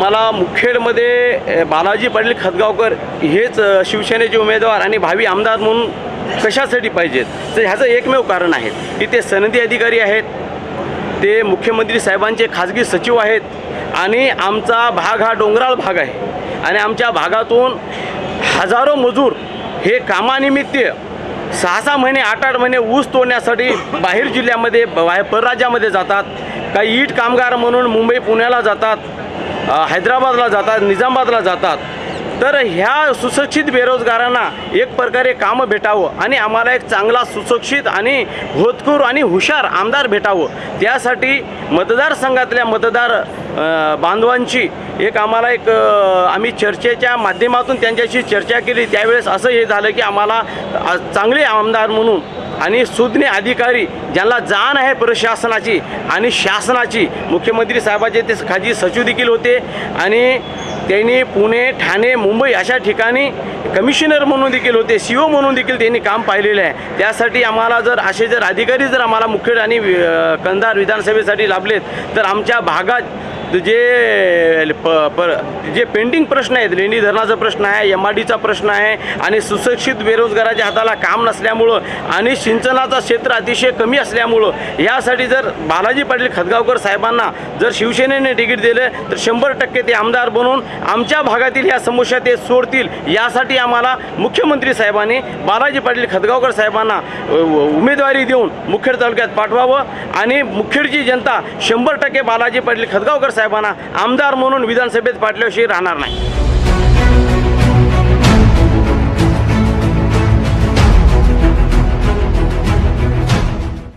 मला मुखेडमध्ये बालाजी पाटील खतगावकर हेच शिवसेनेचे उमेदवार आणि भावी आमदार म्हणून कशासाठी पाहिजेत? तर ह्याचं एकमेव कारण आहे की ते सनदी अधिकारी आहेत ते मुख्यमंत्री साहेबांचे खाजगी सचिव आहेत आणि आमचा भाग हा डोंगराळ भाग आहे. आणि आमच्या भागातून हजारो मजूर हे कामानिमित्त सहा सहा महिने आठ आठ महिने ऊस तोडण्यासाठी बाहेर जिल्ह्यामध्ये बाहेर परराज्यामध्ये जातात. काही ईट कामगार म्हणून मुंबई पुण्याला जातात. हैदराबादला जातात निजामाबादला जातात. तर ह्या सुशिक्षित बेरोजगारांना एक प्रकारे कामं भेटावं आणि आम्हाला एक चांगला सुशिक्षित आणि होतकूर आणि हुशार आमदार भेटावं. त्यासाठी मतदारसंघातल्या मतदार बांधवांची एक आम्हाला एक आम्ही चर्चेच्या माध्यमातून त्यांच्याशी चर्चा केली. त्यावेळेस असं हे झालं की आम्हाला चांगले आमदार म्हणून आणि सुज्ञ अधिकारी ज्यांना जाण आहे प्रशासनाची आणि शासनाची मुख्यमंत्री साहेबाचे ते खाजी सचिव देखील होते आणि त्यांनी पुणे ठाणे मुंबई अशा ठिकाणी कमिशनर म्हणून देखील होते सी ओ म्हणून देखील त्यांनी काम पाहिलेलं आहे. त्यासाठी आम्हाला जर असे जर अधिकारी जर आम्हाला मुखेड आणि कंधार विधानसभेसाठी लाभलेत तर आमच्या भागात जे प पर जे पेंडिंग प्रश्न आहेत लेणी धरणाचा प्रश्न आहे एम आर डीचा प्रश्न आहे आणि सुशिक्षित बेरोजगाराच्या हाताला काम नसल्यामुळं आणि सिंचनाचं क्षेत्र अतिशय कमी असल्यामुळं यासाठी जर बालाजी पाटील खतगावकर साहेबांना जर शिवसेनेने तिकीट दिलं तर शंभर टक्के ते आमदार बनून आमच्या भागातील या समस्या ते सोडतील. यासाठी आम्हाला मुख्यमंत्री साहेबांनी बालाजी पाटील खतगावकर साहेबांना उमेदवारी देऊन मुखेड तालुक्यात पाठवावं. आणि मुखेडची जनता शंभर टक्के बालाजी पाटील खतगावकर साहेबांना आमदार म्हणून विधानसभेत पाठल्याशिवाय राहणार नाही.